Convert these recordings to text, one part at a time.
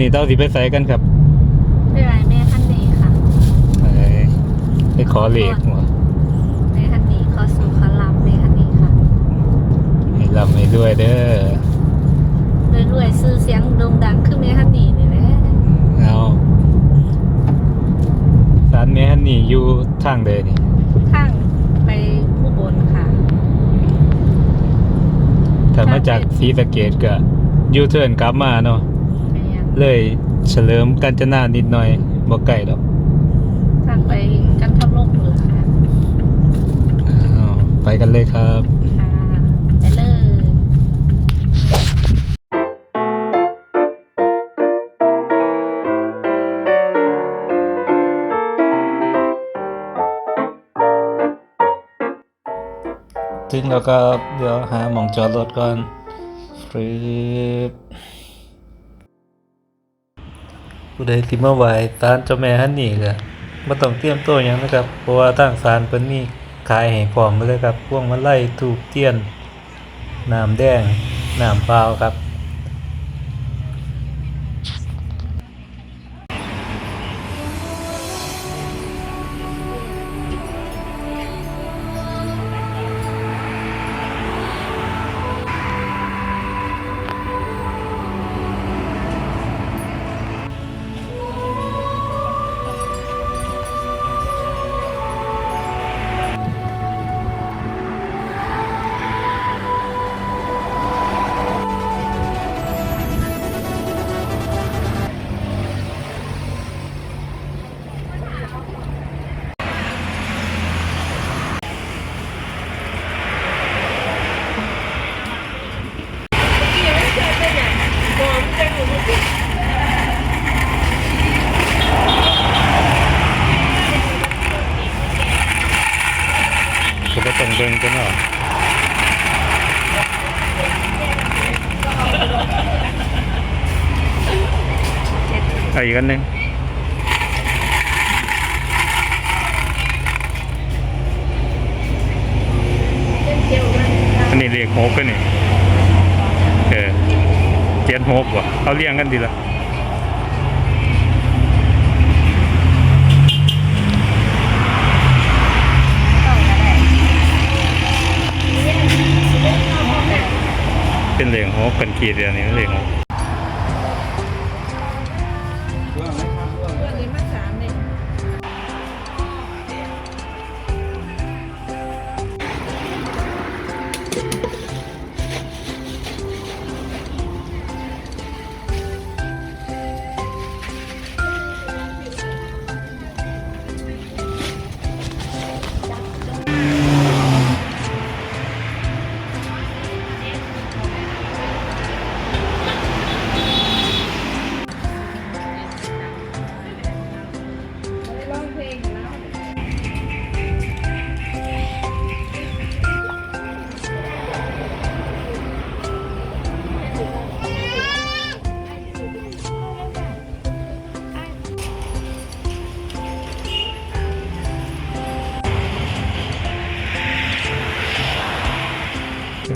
นี้เต้าสิไปใส่กันครับไม่ไรแม่ท่านนี้ค่ะไปไปขอเลขหัวแม่ท่านนี้เข้าสู่คาลัมแม่ท่านนี้ค่ะให้ลำให้ด้วยเด้อรวยๆซื้อเสียงโด่งดังคือแม่ท่านนี้นี่แหละเอาสารแม่ฮันนี่อยู่ทางเดนี่ข้างไปผู้บนค่ะถ้ามาจากศรีสะเกดก็ยูเทิร์นกลับมาเนาะแม่น เลยเฉลิมกัญจนานิดหน่อยบ่ไกลดอกทางไปกันทับโลกเหนือค่ะเอาไปกันเลยครับค่ะไปเลย ถึงแล้วก็เดี๋ยวหาหมองจอดรถก่อนฟรึบ ผู้ใดที่มาไหว้ศาลเจ้าแม่ฮันนี่ก็บ่ต้องเตรียมตัวหยังนะครับ เพราะว่าทางศาลเพิ่นมีขายให้พร้อมเลยครับพวงมาลัยธูปเทียนน้ำแดงน้ำเปล่าครับ ก็ต้องเบิ่งกันเนาะอีกอันหนึงอันนี้เลขหกกันนี่ เจ็ดหกว่ะเขาเลี้ยงกันดีละเป็นเลขหกเป็นขีดเดียวนี้เลขหก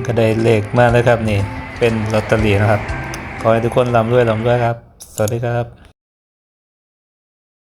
ก็ได้เลขมาแล้วครับนี่ เป็นลอตเตอรี่นะครับ ขอให้ทุกคนร่ำรวยร่ำรวยครับ สวัสดีครับ